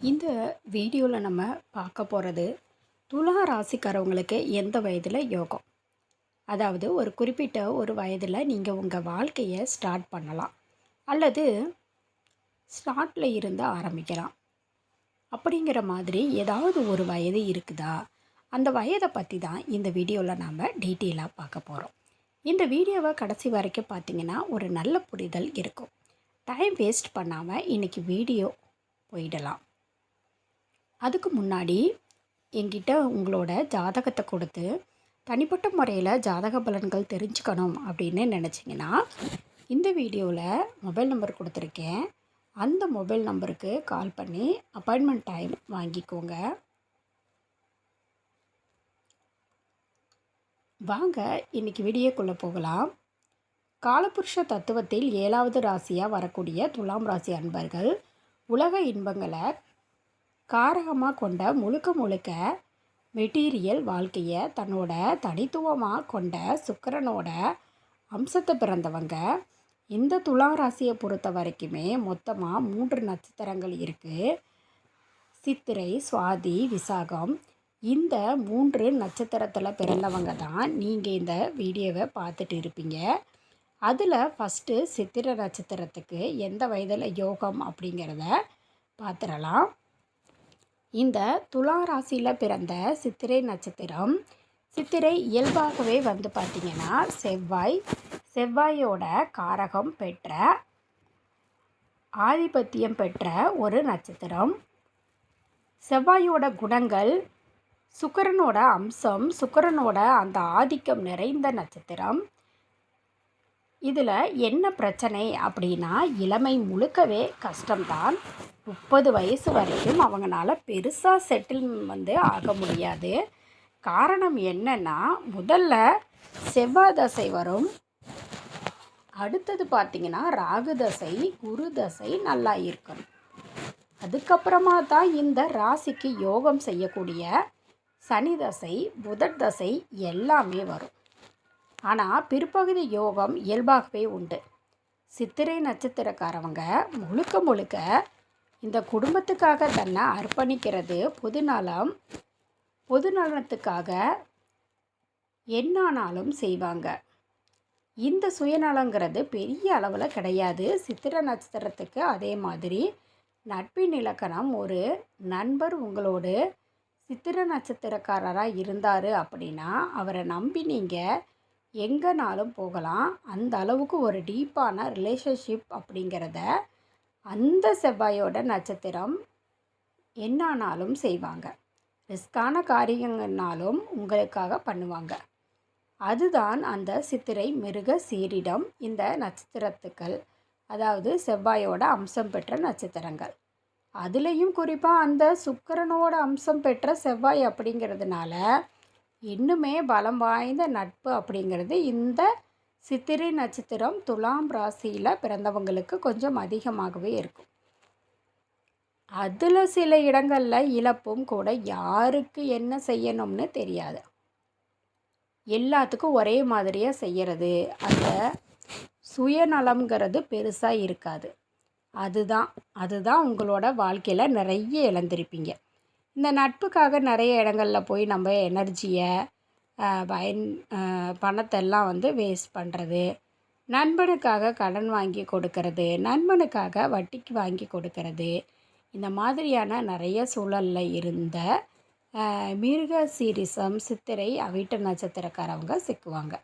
இந்த வீடியோவில் நம்ம பார்க்க போகிறது துலா ராசிக்காரவங்களுக்கு எந்த வயதில் யோகம்? அதாவது ஒரு குறிப்பிட்ட ஒரு வயதில் நீங்கள் உங்கள் வாழ்க்கையை ஸ்டார்ட் பண்ணலாம். அல்லது ஸ்டார்ட்டில் இருந்து ஆரம்பிக்கலாம். அப்படிங்கிற மாதிரி ஏதாவது ஒரு வயது இருக்குதா? அந்த வயதை பற்றி தான் இந்த வீடியோவில் நாம் டீட்டெயிலாக பார்க்க போகிறோம் இந்த வீடியோவை கடைசி வரைக்கும் பார்த்தீங்கன்னா ஒரு நல்ல புரிதல் இருக்கும். டைம் வேஸ்ட் பண்ணாமல் இன்றைக்கி வீடியோ போயிடலாம். அதுக்கு முன்னாடி என்கிட்ட உங்களோட ஜாதகத்தை கொடுத்து தனிப்பட்ட முறையில் ஜாதக பலன்கள் தெரிஞ்சுக்கணும் அப்படின்னு நினச்சிங்கன்னா இந்த வீடியோவில் மொபைல் நம்பர் கொடுத்துருக்கேன். அந்த மொபைல் நம்பருக்கு கால் பண்ணி அப்பாயின்மெண்ட் டைம் வாங்கிக்கோங்க. வாங்க இன்னைக்கு வீடியோக்குள்ளே போகலாம். காலபுருஷ தத்துவத்தில் ஏழாவது ராசியாக வரக்கூடிய துலாம் ராசி அன்பர்கள் உலக இன்பங்களை காரகமாக கொண்ட முழுக்க முழுக்க மெட்டீரியல் வாழ்க்கையை தன்னோட தனித்துவமாக கொண்ட சுக்கரனோட அம்சத்தை பிறந்தவங்க. இந்த துலாம் ராசியை பொறுத்த வரைக்குமே மொத்தமாக மூன்று நட்சத்திரங்கள் இருக்குது சித்திரை சுவாதி விசாகம் இந்த மூன்று நட்சத்திரத்தில் பிறந்தவங்க தான் நீங்கள் இந்த வீடியோவை பார்த்துட்டு இருப்பீங்க. அதில் ஃபஸ்ட்டு சித்திரை நட்சத்திரத்துக்கு எந்த வயதில் யோகம் அப்படிங்கிறத பார்த்துடலாம் இந்த துலா ராசியில் பிறந்த சித்திரை நட்சத்திரம் சித்திரை இயல்பாகவே வந்து பார்த்திங்கன்னா செவ்வாய் செவ்வாயோட காரகம் பெற்ற ஆதிபத்தியம் பெற்ற ஒரு நட்சத்திரம். செவ்வாயோட குணங்கள் சுக்கரனோட அம்சம் சுக்கரனோட அந்த ஆதிக்கம் நிறைந்த நட்சத்திரம். இதில் என்ன பிரச்சனை அப்படின்னா இளமை முழுக்கவே கஷ்டம்தான். முப்பது வயசு வரைக்கும் அவங்களால பெருசாக செட்டில் வந்து ஆக முடியாது. காரணம் என்னன்னா முதல்ல செவ்வாய் தசை வரும். அடுத்தது பார்த்திங்கன்னா ராகு தசை குரு தசை நல்லா இருக்கணும் அதுக்கப்புறமா தான் இந்த ராசிக்கு யோகம் செய்யக்கூடிய சனி தசை புதன் தசை எல்லாமே வரும். ஆனால் பிற்பகுதி யோகம் இயல்பாகவே உண்டு. சித்திரை நட்சத்திரக்காரவங்க முழுக்க முழுக்க இந்த குடும்பத்துக்காக தன்னை அர்ப்பணிக்கிறது பொதுநலம் பொதுநலத்துக்காக என்னானாலும் செய்வாங்க. இந்த சுயநலங்கிறது பெரிய அளவில் கிடையாது. சித்திர நட்சத்திரத்துக்கு அதே மாதிரி நட்பின் இலக்கணம் ஒரு நண்பர் உங்களோடு சித்திர நட்சத்திரக்காரராக இருந்தார் அப்படின்னா அவரை நம்பி நீங்கள் எங்கேனாலும் போகலாம். அந்த அளவுக்கு ஒரு டீப்பான ரிலேஷன்ஷிப் அப்படிங்கிறத அந்த செவ்வாயோட நட்சத்திரம் என்னானாலும் செய்வாங்க. ரிஸ்கான காரியங்கள்னாலும் உங்களுக்காக பண்ணுவாங்க. அதுதான் அந்த சித்திரை மிருக சீரிடம் இந்த நட்சத்திரத்துக்கள் அதாவது செவ்வாயோட அம்சம் பெற்ற நட்சத்திரங்கள். அதுலேயும் குறிப்பாக அந்த சுக்கரனோட அம்சம் பெற்ற செவ்வாய் அப்படிங்கிறதுனால இன்னுமே பலம் வாய்ந்த நட்பு அப்படிங்கிறது இந்த சித்திரை நட்சத்திரம் துலாம் ராசியில் பிறந்தவங்களுக்கு கொஞ்சம் அதிகமாகவே இருக்கும். அதில் சில இடங்களில் இழப்பும் கூட யாருக்கு என்ன செய்யணும்னு தெரியாது. எல்லாத்துக்கும் ஒரே மாதிரியாக செய்கிறது அந்த சுயநலம்ங்கிறது பெருசாக இருக்காது. அதுதான் அதுதான் உங்களோட வாழ்க்கையில் நிறைய இழந்திருப்பீங்க. இந்த நட்புக்காக நிறைய இடங்களில் போய் நம்ம எனர்ஜியை பயன் பணத்தெல்லாம் வந்து வேஸ்ட் பண்ணுறது நண்பனுக்காக கடன் வாங்கி கொடுக்கறது நண்பனுக்காக வட்டிக்கு வாங்கி கொடுக்கறது. இந்த மாதிரியான நிறைய சூழலில் இருந்த மிருக சீரிசம் சித்திரை அவிட்ட நட்சத்திரக்காரவங்க சிக்குவாங்க.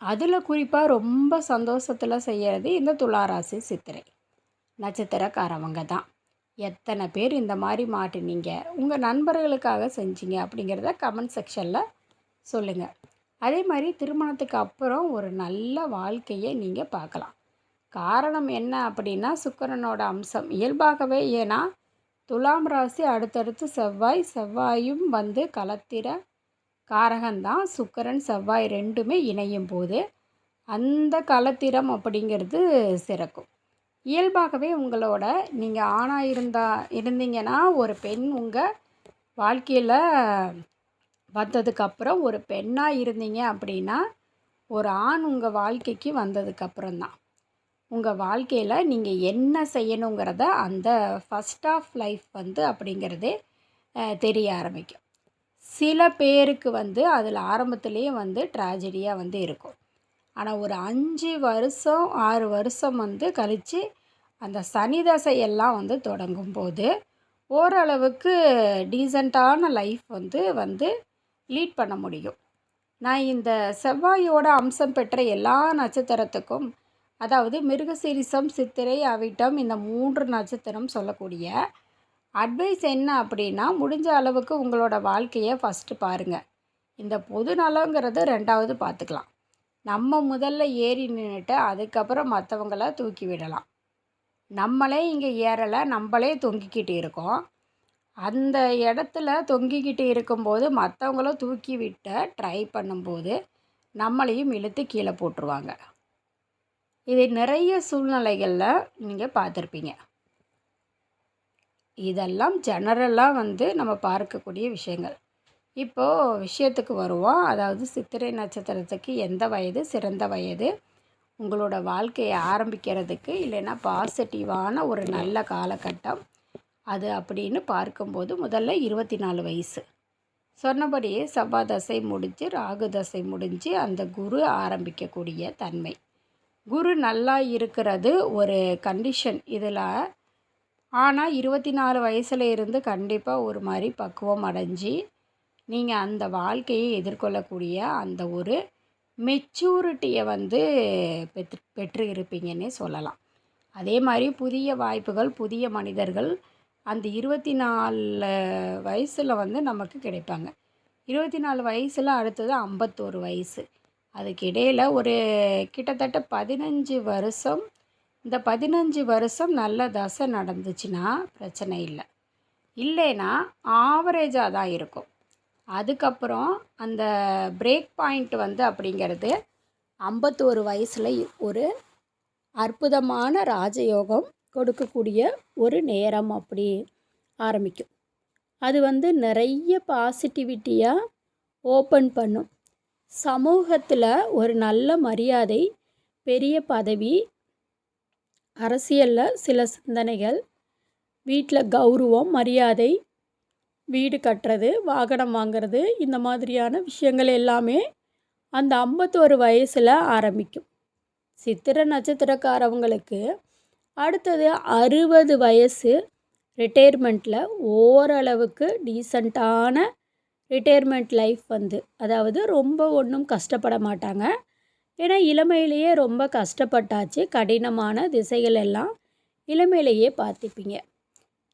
அதில் குறிப்பாக ரொம்ப சந்தோஷத்தில் செய்கிறது இந்த துளாராசி சித்திரை நட்சத்திரக்காரவங்க தான். எத்தனை பேர் இந்த மாதிரி மாட்டினீங்க? உங்கள் நண்பர்களுக்காக செஞ்சீங்க அப்படிங்கிறத கமெண்ட் செக்ஷனில் சொல்லுங்கள் அதே மாதிரி திருமணத்துக்கு அப்புறம் ஒரு நல்ல வாழ்க்கையை நீங்கள் பார்க்கலாம். காரணம் என்ன அப்படின்னா சுக்கரனோட அம்சம். இயல்பாகவே ஏன்னா துலாம் ராசி அடுத்தடுத்து செவ்வாய் செவ்வாயும் வந்து கலத்திர காரகந்தான் சுக்கரன் செவ்வாய் ரெண்டுமே இணையும் போது அந்த கலத்திரம் அப்படிங்கிறது சிறக்கும். இயல்பாகவே உங்களோட நீங்கள் ஆணாக இருந்தா இருந்தீங்கன்னா ஒரு பெண் உங்கள் வாழ்க்கையில் வந்ததுக்கப்புறம் ஒரு பெண்ணாக இருந்தீங்க அப்படின்னா ஒரு ஆண் உங்கள் வாழ்க்கைக்கு வந்ததுக்கப்புறம் தான் உங்கள் வாழ்க்கையில் நீங்கள் என்ன செய்யணுங்கிறத அந்த ஃபஸ்ட் ஆஃப் லைஃப் வந்து அப்படிங்கிறதே தெரிய ஆரம்பிக்கும். சில பேருக்கு வந்து அதில் ஆரம்பத்துலேயே வந்து ட்ராஜடியாக வந்து இருக்கும். ஆனால் ஒரு அஞ்சு வருஷம் ஆறு வருஷம் வந்து கழித்து அந்த சனி தசையெல்லாம் வந்து தொடங்கும் போது ஓரளவுக்கு டீசெண்டான லைஃப் வந்து வந்து லீட் பண்ண முடியும். நான் இந்த செவ்வாயோட அம்சம் பெற்ற எல்லா நட்சத்திரத்துக்கும் அதாவது மிருகசீரிசம் சித்திரை அவிட்டம் இந்த மூன்று நட்சத்திரம் சொல்லக்கூடிய அட்வைஸ் என்ன அப்படின்னா முடிஞ்ச அளவுக்கு உங்களோட வாழ்க்கையை ஃபஸ்ட்டு பாருங்கள் இந்த பொது நலங்கிறது ரெண்டாவது பார்த்துக்கலாம் நம்ம முதல்ல ஏறி நின்றுட்டு அதுக்கப்புறம் மற்றவங்கள தூக்கி விடலாம். நம்மளே இங்கே ஏறலை நம்மளே தொங்கிக்கிட்டு இருக்கோம். அந்த இடத்துல தொங்கிக்கிட்டு இருக்கும்போது மற்றவங்களும் தூக்கி விட்ட ட்ரை பண்ணும்போது நம்மளையும் இழுத்து கீழே போட்டுருவாங்க. இது நிறைய சூழ்நிலைகளில் நீங்கள் பார்த்துருப்பீங்க. இதெல்லாம் ஜெனரலாக வந்து நம்ம பார்க்கக்கூடிய விஷயங்கள். இப்போது விஷயத்துக்கு வருவோம். அதாவது சித்திரை நட்சத்திரத்துக்கு எந்த வயது சிறந்த வயது உங்களோட வாழ்க்கையை ஆரம்பிக்கிறதுக்கு இல்லைன்னா பாசிட்டிவான ஒரு நல்ல காலகட்டம். அது அப்படின்னு பார்க்கும்போது முதல்ல இருபத்தி நாலு வயசு. சொன்னபடியே செவ்வாய் தசை முடிஞ்சு ராகு தசை முடிஞ்சு அந்த குரு ஆரம்பிக்கக்கூடிய தன்மை. குரு நல்லா இருக்கிறது ஒரு கண்டிஷன் இதில். ஆனால் இருபத்தி நாலு வயசில் இருந்து கண்டிப்பாக ஒரு மாதிரி பக்குவம் அடைஞ்சு நீங்கள் அந்த வாழ்க்கையை எதிர்கொள்ளக்கூடிய அந்த ஒரு மெச்சூரிட்டியை வந்து பெற்று பெற்று இருப்பீங்கன்னே சொல்லலாம். அதே மாதிரி புதிய வாய்ப்புகள் புதிய மனிதர்கள் அந்த இருபத்தி நாலு வயசில் வந்து நமக்கு கிடைப்பாங்க. இருபத்தி நாலு வயசில் அடுத்தது ஐம்பத்தோரு வயசு. அதுக்கு இடையில் ஒரு கிட்டத்தட்ட பதினஞ்சு வருஷம் இந்த பதினஞ்சு வருஷம் நல்ல தசை நடந்துச்சுன்னா பிரச்சனை இல்லை. இல்லைன்னா ஆவரேஜாக தான் இருக்கும். அதுக்கப்புறம் அந்த பிரேக் பாயிண்ட் வந்து அப்படிங்கிறது ஐம்பத்தோரு வயசில் ஒரு அற்புதமான ராஜயோகம் கொடுக்கக்கூடிய ஒரு நேரம் அப்படி ஆரம்பிக்கும். அது வந்து நிறைய பாசிட்டிவிட்டியாக ஓப்பன் பண்ணும். சமூகத்தில் ஒரு நல்ல மரியாதை பெரிய பதவி அரசியலில் சில சிந்தனைகள் வீட்டில் கௌரவம் மரியாதை வீடு கட்டுறது வாகனம் வாங்கிறது இந்த மாதிரியான விஷயங்கள் எல்லாமே அந்த ஐம்பத்தோரு வயசில் ஆரம்பிக்கும். சித்திர நட்சத்திரக்காரவங்களுக்கு அடுத்தது அறுபது வயசு ரிட்டையர்மெண்ட்டில் ஓரளவுக்கு டீசண்டான ரிட்டையர்மெண்ட் லைஃப் வந்து அதாவது ரொம்ப ஒன்றும் கஷ்டப்பட மாட்டாங்க. ஏன்னா இளமையிலேயே ரொம்ப கஷ்டப்பட்டாச்சு. கடினமான திசைகள் எல்லாம் இளமையிலேயே பார்த்துப்பீங்க.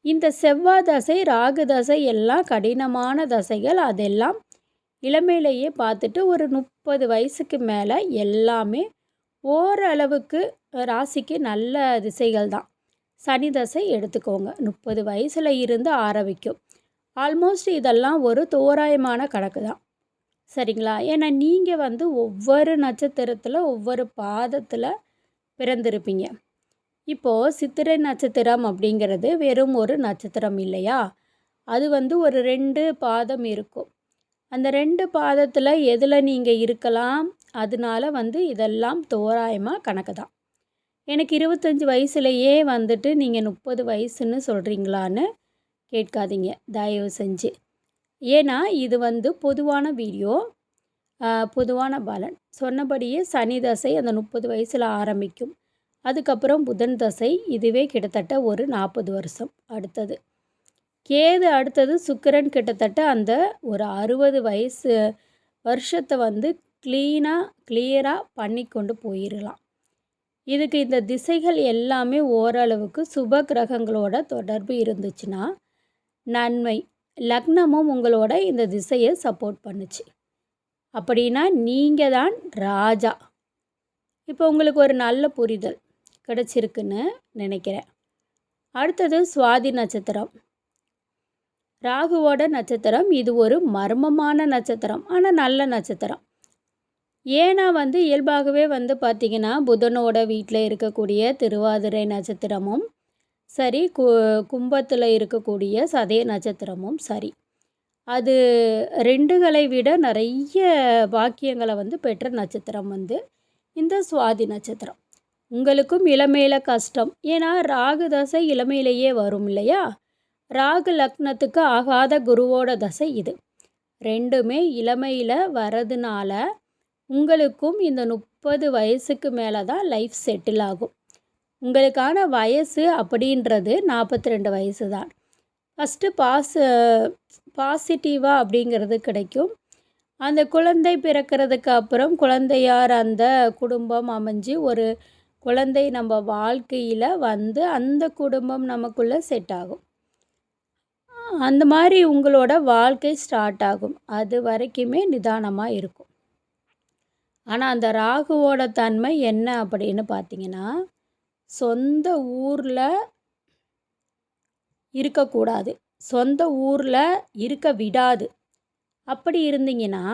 இந்த செவ்வாய் தசை ராகு தசை எல்லாம் கடினமான தசைகள். அதெல்லாம் இளமையிலேயே பார்த்துட்டு ஒரு முப்பது வயசுக்கு மேலே எல்லாமே ஓரளவுக்கு ராசிக்கு நல்ல திசைகள் தான். சனி தசை எடுத்துக்கோங்க. முப்பது வயசில் இருந்து ஆரம்பிக்கும். ஆல்மோஸ்ட் இதெல்லாம் ஒரு தோராயமான கணக்கு தான். சரிங்களா? ஏன்னா நீங்கள் வந்து ஒவ்வொரு நட்சத்திரத்தில் ஒவ்வொரு பாதத்தில் பிறந்திருப்பீங்க. இப்போது சித்திரை நட்சத்திரம் அப்படிங்கிறது வெறும் ஒரு நட்சத்திரம் இல்லையா? அது வந்து ஒரு ரெண்டு பாதம் இருக்கும். அந்த ரெண்டு பாதத்தில் எதில் நீங்கள் இருக்கலாம்? அதனால வந்து இதெல்லாம் தோராயமாக கணக்கு தான். எனக்கு இருபத்தஞ்சி வயசுலையே வந்துட்டு நீங்கள் முப்பது வயசுன்னு சொல்கிறீங்களான்னு கேட்காதீங்க. தயவு செஞ்சு. ஏன்னா இது வந்து பொதுவான வீடியோ பொதுவான பலன். சொன்னபடியே சனி தசை அந்த முப்பது வயசில் ஆரம்பிக்கும். அதுக்கப்புறம் புதன் தசை இதுவே கிட்டத்தட்ட ஒரு நாற்பது வருஷம். அடுத்தது. கேது அடுத்தது சுக்கிரன் கிட்டத்தட்ட அந்த ஒரு அறுபது வயசு வருஷத்தை வந்து க்ளீனாக கிளியராக பண்ணி கொண்டு போயிடலாம் இதுக்கு இந்த திசைகள் எல்லாமே ஓரளவுக்கு சுப கிரகங்களோட தொடர்பு இருந்துச்சுன்னா நன்மை. லக்னமும் உங்களோட இந்த திசையை சப்போர்ட் பண்ணுச்சு. அப்படின்னா நீங்கள் தான் ராஜா. இப்போ உங்களுக்கு ஒரு நல்ல புரிதல். கிடச்சிருக்குன்னு நினைக்கிறேன். அடுத்தது சுவாதி நட்சத்திரம். ராகுவோட நட்சத்திரம். இது ஒரு மர்மமான நட்சத்திரம். ஆனால் நல்ல நட்சத்திரம். ஏன்னா வந்து இயல்பாகவே வந்து பார்த்திங்கன்னா புதனோட வீட்டில் இருக்கக்கூடிய திருவாதிரை நட்சத்திரமும் சரி கு கும்பத்தில் இருக்கக்கூடிய சதய நட்சத்திரமும் சரி. அது ரெண்டுகளை விட நிறைய பாக்கியங்களை வந்து பெற்ற நட்சத்திரம் வந்து இந்த சுவாதி நட்சத்திரம். உங்களுக்கும் இளமையில் கஷ்டம். ஏன்னா ராகு தசை இளமையிலேயே வரும் இல்லையா? ராகு லக்னத்துக்கு ஆகாத குருவோட தசை இது. ரெண்டுமே இளமையில் வரதுனால உங்களுக்கும் இந்த முப்பது வயசுக்கு மேலே தான் லைஃப் செட்டில் ஆகும். உங்களுக்கான வயசு அப்படின்றது நாற்பத்தி ரெண்டு வயசு தான். ஃபஸ்ட்டு பாஸ் பாசிட்டிவாக அப்படிங்கிறது கிடைக்கும். அந்த குழந்தை பிறக்கிறதுக்கு அப்புறம் குழந்தையார் அந்த குடும்பம் அமைஞ்சு ஒரு குழந்தை நம்ம வாழ்க்கையில் வந்து அந்த குடும்பம் நமக்குள்ளே செட் ஆகும். அந்த மாதிரி உங்களோட வாழ்க்கை ஸ்டார்ட் ஆகும். அது வரைக்குமே நிதானமாக இருக்கும். ஆனால் அந்த ராகுவோட தன்மை என்ன அப்படின்னு பார்த்தீங்கன்னா சொந்த ஊரில் இருக்கக்கூடாது. சொந்த ஊரில் இருக்க விடாது. அப்படி இருந்தீங்கன்னா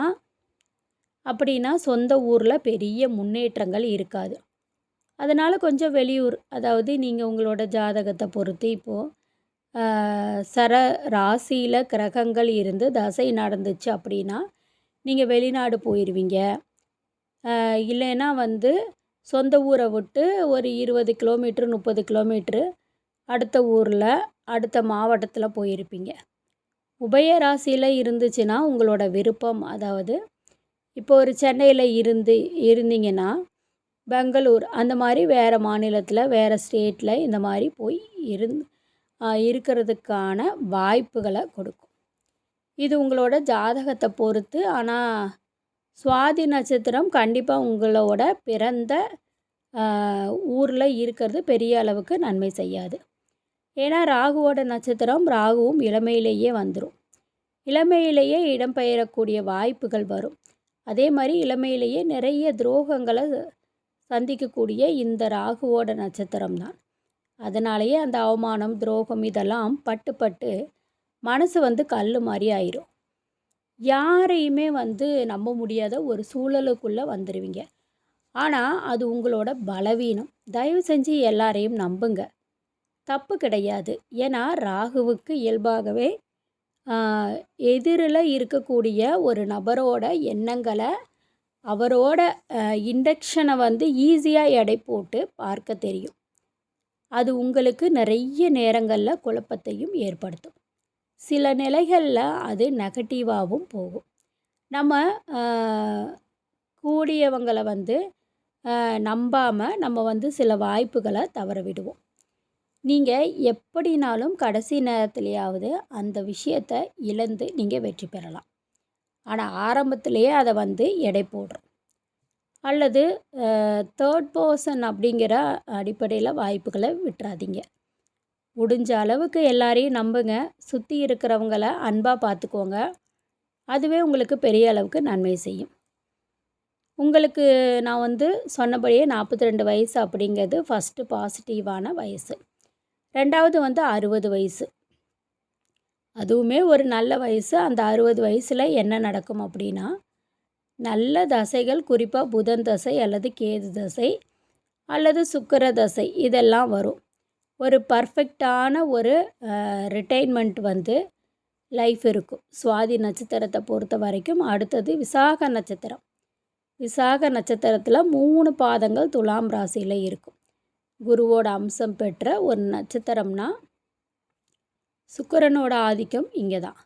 அப்படின்னா சொந்த ஊரில் பெரிய முன்னேற்றங்கள் இருக்காது. அதனால் கொஞ்சம் வெளியூர் அதாவது நீங்கள் உங்களோட ஜாதகத்தை பொறுத்து இப்போது சர ராசியில் கிரகங்கள் இருந்து தசை நடந்துச்சு அப்படின்னா நீங்கள் வெளிநாடு போயிடுவீங்க இல்லைன்னா வந்து சொந்த ஊரை விட்டு ஒரு இருபது கிலோமீட்ரு முப்பது கிலோமீட்ரு அடுத்த ஊரில் அடுத்த மாவட்டத்தில் போயிருப்பீங்க. உபய ராசியில் இருந்துச்சுன்னா உங்களோட விருப்பம் அதாவது இப்போ ஒரு சென்னையில் இருந்து இருந்தீங்கன்னா பெங்களூர் அந்த மாதிரி வேறு மாநிலத்தில் வேறு ஸ்டேட்டில் இந்த மாதிரி போய் இருந் இருக்கிறதுக்கான வாய்ப்புகளை கொடுக்கும். இது உங்களோட ஜாதகத்தை பொறுத்து. ஆனால் சுவாதி நட்சத்திரம் கண்டிப்பாக உங்களோட பிறந்த ஊரில் இருக்கிறது பெரிய அளவுக்கு நன்மை செய்யாது. ஏன்னா ராகுவோட நட்சத்திரம் ராகுவும் இளமையிலேயே வந்துடும் இளமையிலேயே இடம்பெயரக்கூடிய வாய்ப்புகள் வரும். அதே மாதிரி இளமையிலேயே நிறைய துரோகங்களை சந்திக்கக்கூடிய இந்த ராகுவோட நட்சத்திரம் தான் அதனாலேயே அந்த அவமானம் துரோகம் இதெல்லாம் பட்டு பட்டு மனசு வந்து கல் மாதிரி ஆயிரும். யாரையுமே வந்து நம்ப முடியாத ஒரு சூழலுக்குள்ளே வந்துடுவீங்க ஆனால் அது உங்களோட பலவீனம். தயவு செஞ்சு எல்லாரையும் நம்புங்க. தப்பு கிடையாது. ஏன்னா ராகுவுக்கு இயல்பாகவே எதிரில் இருக்கக்கூடிய ஒரு நபரோட எண்ணங்களை அவரோட இண்டக்ஷனை வந்து ஈஸியாக எடை போட்டு பார்க்க தெரியும். அது உங்களுக்கு நிறைய நேரங்களில் குழப்பத்தையும் ஏற்படுத்தும். சில நிலைகளில் அது நெகட்டிவாகவும் போகும். நம்ம கூடியவங்களை வந்து நம்பாமல் நம்ம வந்து சில வாய்ப்புகளை தவற விடுவோம். நீங்கள் எப்படினாலும் கடைசி நேரத்துலையாவது அந்த விஷயத்தை இழந்து நீங்கள் வெற்றி பெறலாம். ஆனால் ஆரம்பத்திலேயே அதை வந்து எடை போடுறோம். அல்லது தேர்ட் பர்சன் அப்படிங்கிற அடிப்படையில் வாய்ப்புகளை விட்டுறாதீங்க. முடிஞ்ச அளவுக்கு எல்லாரையும் நம்புங்க. சுற்றி இருக்கிறவங்கள அன்பாக பார்த்துக்கோங்க அதுவே உங்களுக்கு பெரிய அளவுக்கு நன்மை செய்யும். உங்களுக்கு நான் வந்து சொன்னபடியே நாற்பத்தி ரெண்டு வயசு அப்படிங்கிறது ஃபஸ்ட்டு பாசிட்டிவான வயசு. ரெண்டாவது வந்து அறுபது வயசு. அதுவுமே ஒரு நல்ல வயசு அந்த அறுபது வயசில் என்ன நடக்கும் அப்படின்னா நல்ல தசைகள் குறிப்பாக புதன் தசை அல்லது கேது தசை அல்லது சுக்கர தசை இதெல்லாம் வரும். ஒரு பர்ஃபெக்டான ஒரு ரிட்டைன்மெண்ட் வந்து லைஃப் இருக்கும். சுவாதி நட்சத்திரத்தை பொறுத்த வரைக்கும் அடுத்தது விசாக நட்சத்திரம். விசாக நட்சத்திரத்தில் மூணு பாதங்கள் துலாம் ராசியில் இருக்கும். குருவோட அம்சம் பெற்ற ஒரு நட்சத்திரம்னா சுக்கரனோட ஆதிக்கம் இங்கே தான்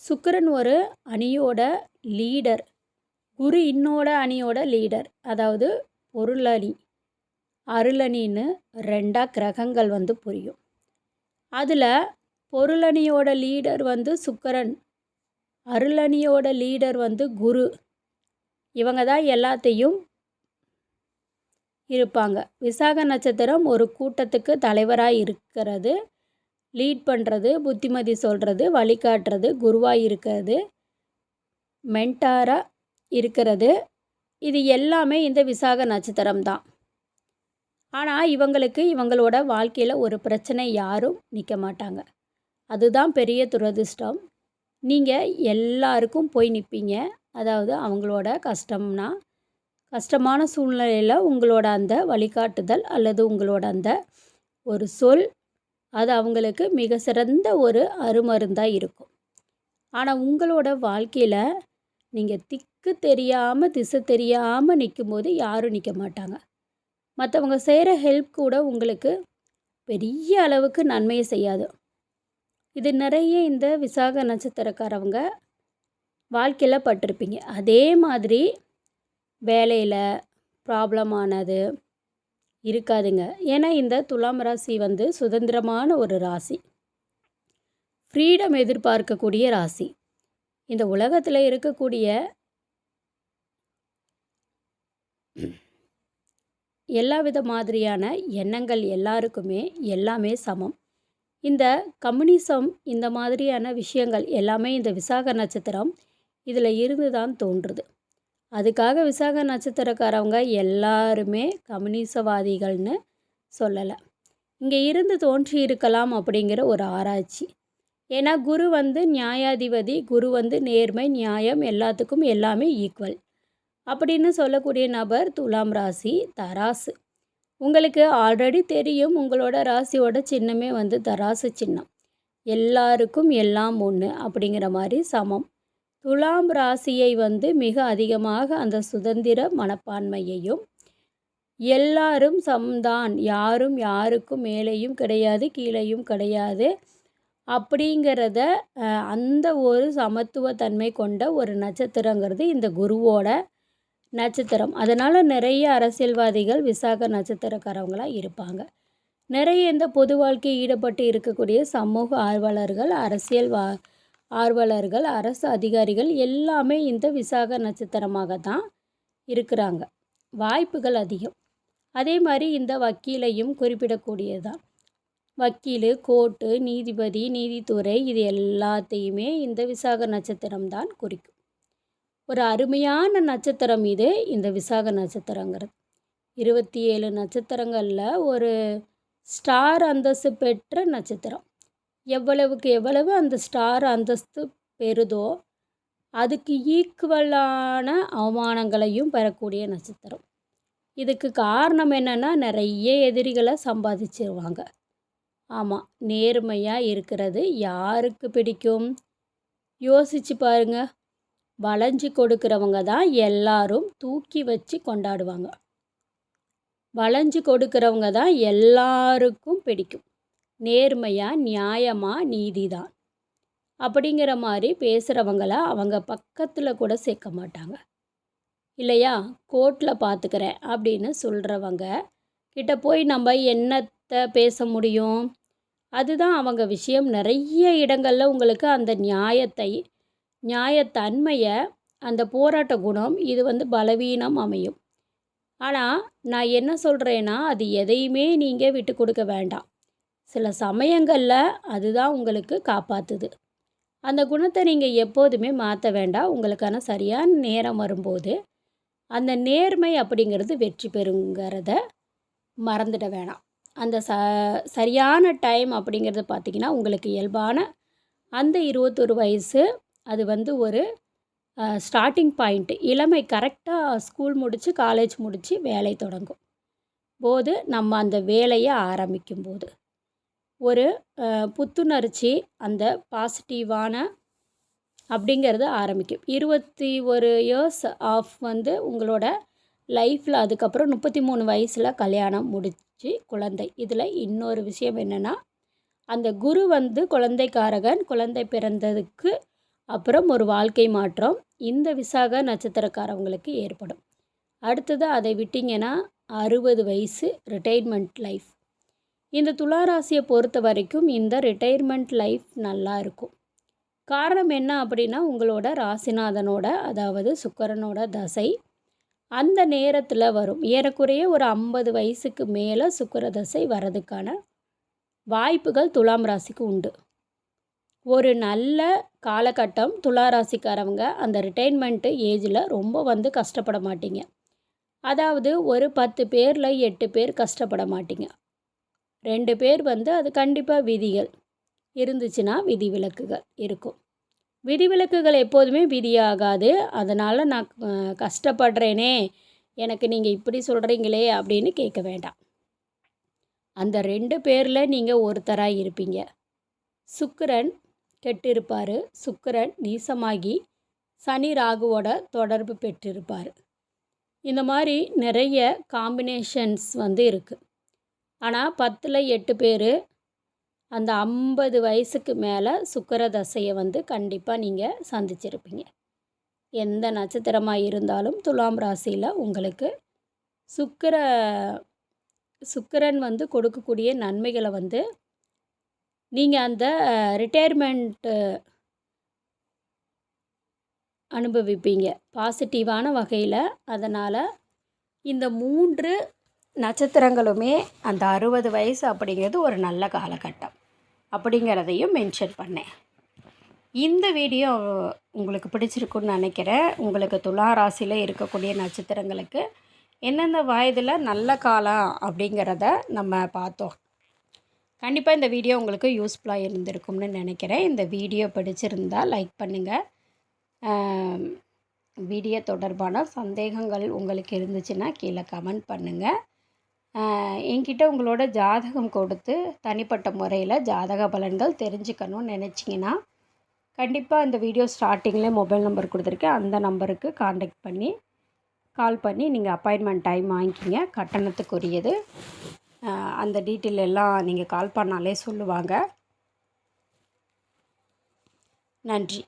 சுக்கரன் ஒரு அணியோட லீடர் குரு இன்னோட அணியோட லீடர் அதாவது பொருளணி. அருளணின்னு ரெண்டாக கிரகங்கள் வந்து புரியும். அதில் பொருளணியோட லீடர் வந்து சுக்கரன். அருளணியோட லீடர் வந்து குரு. இவங்க தான் எல்லாத்தையும் இருப்பாங்க. விசாக நட்சத்திரம் ஒரு கூட்டத்துக்கு தலைவராக இருக்கிறது. லீட் பண்ணுறது புத்திமதி சொல்கிறது வழிகாட்டுறது குருவாக இருக்கிறது மென்டாராக இருக்கிறது. இது எல்லாமே இந்த விசாக நட்சத்திரம் தான். ஆனால் இவங்களுக்கு இவங்களோட வாழ்க்கையில் ஒரு பிரச்சனை யாரும் நிற்க மாட்டாங்க. அதுதான் பெரிய துரதிர்ஷ்டம். நீங்கள் எல்லாருக்கும் போய் நிற்பீங்க அதாவது அவங்களோட கஷ்டம்னா கஷ்டமான சூழ்நிலையில் உங்களோட அந்த வழிகாட்டுதல் அல்லது உங்களோட அந்த ஒரு சொல் அது அவங்களுக்கு மிக சிறந்த ஒரு அருமருந்தாக இருக்கும். ஆனால் உங்களோட வாழ்க்கையில் நீங்கள் திக்கு தெரியாமல் திசை தெரியாமல் நிற்கும்போது யாரும் நிற்க மாட்டாங்க. மற்றவங்க செய்கிற ஹெல்ப் கூட உங்களுக்கு பெரிய அளவுக்கு நன்மையை செய்யாது. இது நிறைய இந்த விசாக நட்சத்திரக்காரவங்க வாழ்க்கையில் பட்டிருப்பீங்க. அதே மாதிரி வேலையில் ப்ராப்ளம் ஆனது இருக்காதுங்க. ஏன்னா இந்த துலாம் ராசி வந்து சுதந்திரமான ஒரு ராசி. ஃப்ரீடம் எதிர்பார்க்கக்கூடிய ராசி. இந்த உலகத்தில் இருக்கக்கூடிய எல்லா வித மாதிரியான எண்ணங்கள் எல்லாருக்குமே எல்லாமே சமம். இந்த கம்யூனிசம் இந்த மாதிரியான விஷயங்கள் எல்லாமே இந்த விசாக நட்சத்திரம் இதில் இருந்து தான் தோன்றுது. அதுக்காக விசாக நட்சத்திரக்காரவங்க எல்லாருமே கம்யூனிசவாதிகள்னு சொல்லலை. இங்கே இருந்து தோன்றி இருக்கலாம் அப்படிங்கிற ஒரு ஆராய்ச்சி. ஏன்னா குரு வந்து நியாயாதிபதி குரு வந்து நேர்மை நியாயம் எல்லாத்துக்கும் எல்லாமே ஈக்குவல் அப்படின்னு சொல்லக்கூடிய நபர் துலாம் ராசி தராசு. உங்களுக்கு ஆல்ரெடி தெரியும் உங்களோட ராசியோட சின்னமே வந்து தராசு சின்னம். எல்லாருக்கும் எல்லாம் ஒன்று அப்படிங்கிற மாதிரி சமம். துலாம் ராசியை வந்து மிக அதிகமாக அந்த சுதந்திர மனப்பான்மையையும் எல்லாரும் சம்தான் யாரும் யாருக்கும் மேலேயும் கிடையாது கீழேயும் கிடையாது அப்படிங்கிறத அந்த ஒரு சமத்துவத்தன்மை கொண்ட ஒரு நட்சத்திரங்கிறது இந்த குருவோட நட்சத்திரம். அதனால் நிறைய அரசியல்வாதிகள் விசாக நட்சத்திரக்காரவங்களாக இருப்பாங்க. நிறைய இந்த பொது வாழ்க்கையில் ஈடுபட்டு இருக்கக்கூடிய சமூக ஆர்வலர்கள் அரசியல் வா ஆர்வலர்கள் அரசு அதிகாரிகள் எல்லாமே இந்த விசாக நட்சத்திரமாக தான் இருக்கிறாங்க. வாய்ப்புகள் அதிகம். அதே மாதிரி இந்த வக்கீலையும் குறிப்பிடக்கூடியது தான் வக்கீல் கோர்ட்டு நீதிபதி நீதித்துறை இது எல்லாத்தையுமே இந்த விசாக நட்சத்திரம் தான் குறிக்கும். ஒரு அருமையான நட்சத்திரம் இது இந்த விசாக நட்சத்திரங்கிறது. இருபத்தி ஏழு நட்சத்திரங்களில் ஒரு ஸ்டார் அந்தஸ்து பெற்ற நட்சத்திரம். எவ்வளவுக்கு எவ்வளவு அந்த ஸ்டார் அந்தஸ்து பெறுதோ அதுக்கு ஈக்குவலான அவமானங்களையும் பெறக்கூடிய நட்சத்திரம். இதுக்கு காரணம் என்னென்னா நிறைய எதிரிகளை சம்பாதிச்சிருவாங்க. ஆமாம் நேர்மையாக இருக்கிறது யாருக்கு பிடிக்கும்? யோசிச்சு பாருங்க. வளைஞ்சு கொடுக்குறவங்க தான் எல்லாரும் தூக்கி வச்சு கொண்டாடுவாங்க. வளைஞ்சு கொடுக்குறவங்க தான் எல்லாருக்கும் பிடிக்கும். நேர்மையாக நியாயமாக நீதி தான் அப்படிங்கிற மாதிரி பேசுகிறவங்கள அவங்க பக்கத்தில் கூட சேர்க்க மாட்டாங்க. இல்லையா? கோர்ட்டில் பார்த்துக்கிறேன் அப்படின்னு சொல்கிறவங்க கிட்ட போய் நம்ம என்னத்தை பேச முடியும்? அதுதான் அவங்க விஷயம். நிறைய இடங்களில் உங்களுக்கு அந்த நியாயத்தை நியாயத்தன்மையை அந்த போராட்ட குணம் இது வந்து பலவீனம் அமையும். ஆனால் நான் என்ன சொல்கிறேன்னா அது எதையுமே நீங்கள் விட்டு கொடுக்க வேண்டாம். சில சமயங்களில் அதுதான் உங்களுக்கு காப்பாற்றுது அந்த குணத்தை நீங்கள் எப்போதுமே மாற்ற வேண்டாம். உங்களுக்கான சரியான நேரம் வரும்போது அந்த நேர்மை அப்படிங்கிறது வெற்றி பெறுங்கிறத மறந்துட வேணாம். அந்த ச சரியான டைம் அப்படிங்கிறது பார்த்திங்கன்னா உங்களுக்கு இயல்பான அந்த இருபத்தொரு வயசு அது வந்து ஒரு ஸ்டார்டிங் பாயிண்ட்டு இளமை கரெக்டாக ஸ்கூல் முடித்து காலேஜ் முடித்து வேலை தொடங்கும். போது நம்ம அந்த வேலையை ஆரம்பிக்கும் போது ஒரு புத்துணர்ச்சி அந்த பாசிட்டிவான அப்படிங்கிறது ஆரம்பிக்கும். இருபத்தி ஒரு இயர்ஸ் ஆஃப் வந்து உங்களோட லைஃப்பில் அதுக்கப்புறம் முப்பத்தி மூணு வயசில் கல்யாணம் முடிச்சு குழந்தை. இதில் இன்னொரு விஷயம் என்னென்னா அந்த குரு வந்து குழந்தைக்காரகன் குழந்தை பிறந்ததுக்கு அப்புறம் ஒரு வாழ்க்கை மாற்றம். இந்த விசாக நட்சத்திரக்காரவங்களுக்கு ஏற்படும். அடுத்தது அதை விட்டிங்கன்னா அறுபது வயசு ரிட்டைர்மெண்ட் லைஃப் இந்த துளாராசியை பொறுத்த வரைக்கும் இந்த ரிட்டையர்மெண்ட் லைஃப் நல்லா இருக்கும். காரணம் என்ன அப்படின்னா உங்களோட ராசிநாதனோட அதாவது சுக்கரனோட தசை அந்த நேரத்தில் வரும். ஏறக்குறைய ஒரு ஐம்பது வயசுக்கு மேலே சுக்கிர தசை வரதுக்கான வாய்ப்புகள் துலாம் ராசிக்கு உண்டு. ஒரு நல்ல காலகட்டம் துலா ராசிக்காரவங்க அந்த ரிட்டைர்மெண்ட்டு ஏஜில் ரொம்ப வந்து கஷ்டப்பட மாட்டீங்க. அதாவது ஒரு பத்து பேரில் எட்டு பேர் கஷ்டப்பட மாட்டீங்க. ரெண்டு பேர் வந்து அது கண்டிப்பாக விதிகள். இருந்துச்சுன்னா விதிவிலக்குகள் இருக்கும். விதிவிலக்குகள் எப்போதுமே விதியாகாது. அதனால் நான் கஷ்டப்படுறேனே எனக்கு நீங்கள் இப்படி சொல்கிறீங்களே அப்படின்னு கேட்க வேண்டாம். அந்த ரெண்டு பேரில் நீங்கள் ஒருத்தராக இருப்பீங்க. சுக்கரன் கெட்டிருப்பார். சுக்கரன் நீசமாகி சனி ராகுவோட தொடர்பு பெற்றிருப்பார். இந்த மாதிரி நிறைய காம்பினேஷன்ஸ் வந்து இருக்குது ஆனால் பத்தில் எட்டு பேர் அந்த ஐம்பது வயசுக்கு மேலே சுக்கர தசையை வந்து கண்டிப்பாக நீங்கள் சந்திச்சிருப்பீங்க. எந்த நட்சத்திரமாக இருந்தாலும் துலாம் ராசியில் உங்களுக்கு சுக்கிர சுக்கிரன் வந்து கொடுக்கக்கூடிய நன்மைகளை வந்து நீங்கள் அந்த ரிட்டையர்மெண்ட்டு அனுபவிப்பீங்க. பாசிட்டிவான வகையில் அதனால் இந்த மூன்று நட்சத்திரங்களுமே அந்த அறுபது வயசு அப்படிங்கிறது ஒரு நல்ல காலகட்டம். அப்படிங்கிறதையும் மென்ஷன் பண்ணேன். இந்த வீடியோ உங்களுக்கு பிடிச்சிருக்குன்னு நினைக்கிறேன். உங்களுக்கு துலா ராசியில் இருக்கக்கூடிய நட்சத்திரங்களுக்கு எந்தெந்த வயதில் நல்ல காலம் அப்படிங்கிறத நம்ம பார்த்தோம். கண்டிப்பாக இந்த வீடியோ உங்களுக்கு யூஸ்ஃபுல்லாக இருந்திருக்கும்னு நினைக்கிறேன். இந்த வீடியோ பிடிச்சிருந்தால் லைக் பண்ணுங்கள் வீடியோ தொடர்பான சந்தேகங்கள் உங்களுக்கு இருந்துச்சுன்னா கீழே கமெண்ட் பண்ணுங்கள் என்கிட்ட உங்களோட ஜாதகம் கொடுத்து தனிப்பட்ட முறையில் ஜாதக பலன்கள் தெரிஞ்சுக்கணும்னு நினச்சிங்கன்னா கண்டிப்பாக இந்த வீடியோ ஸ்டார்டிங்கில் மொபைல் நம்பர் கொடுத்துருக்கேன். அந்த நம்பருக்கு காண்டாக்ட் பண்ணி கால் பண்ணி நீங்கள் அப்பாயின்மெண்ட் டைம் வாங்கிக்கிங்க. கட்டணத்துக்குரியது. அந்த டீட்டெயில் எல்லாம் நீங்கள் கால் பண்ணாலே சொல்லுவாங்க. நன்றி.